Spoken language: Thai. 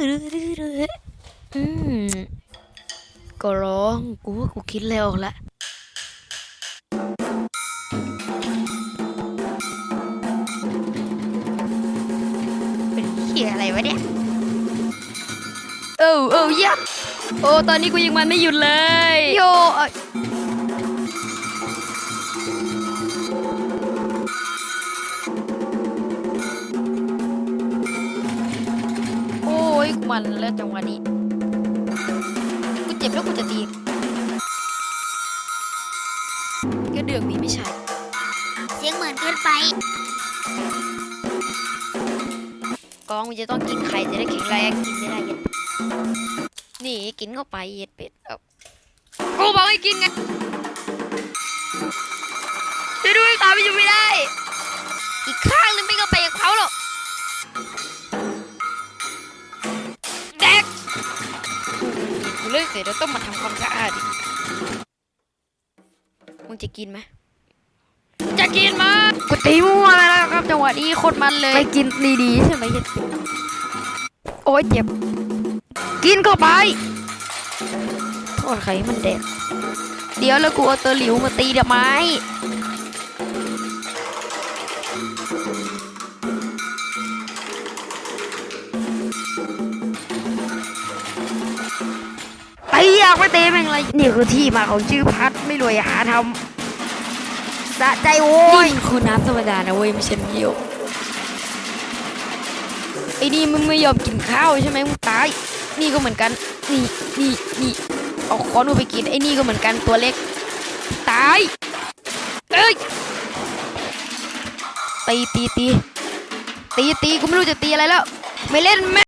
อืมก็ร้องกูว่ากูคิดแล้วละเป็นเหี้ยอะไรวะเนี่ยเออเอยับโอ้ตอนนี้กูยิงมันไม่หยุดเลย โย อ้ยกูมันแล้วจังหวะนี้กูเจ็บแล้วกูจะตีก็เดือกนี้ไม่ใช่เสียงเหมือนเกินไปกองมันจะต้องกินไข่จะได้แข็งแรงกินไม่ได้เย็ดนี่กินเข้าไปเย็ดเป็ดเอากูบอกให้กินไงช่วยด้วยตามไปอยู่ไม่ได้ เลิกเสร็จแล้วต้องมาทำความสะอาดอีกมึงจะกินไหมจะกินมากูตีมั่วแล้วครับจังหวะนี้โคตรมันเลยไปกินดีๆใช่ไหมเย็ดโอ้ยเจ็บ กินเข้าไปโทษใครให้มันแดกเดี๋ยวแล้วกูเอาตัวหลิวมาตีทำไมไอ้อยากไปเตะแม่งเลยนี่คือที่มาของชื่อพัดไม่รวยหาทำสะใจโว้ยนี่คือน้ำธรรมดานะเว้ยไม่ใช่นเยี่ยวไอ้นี่มึงไม่ยอมกินข้าวใช่ไหมมึงตายนี่ก็เหมือนกันนี่นี่นี่เอาค้อนูไปกินไอ้นี่ก็เหมือนกันตัวเล็กตายเอ้ยตีตีตีตีตีกูไม่รู้จะตีอะไรแล้ว ไม่เล่นแม่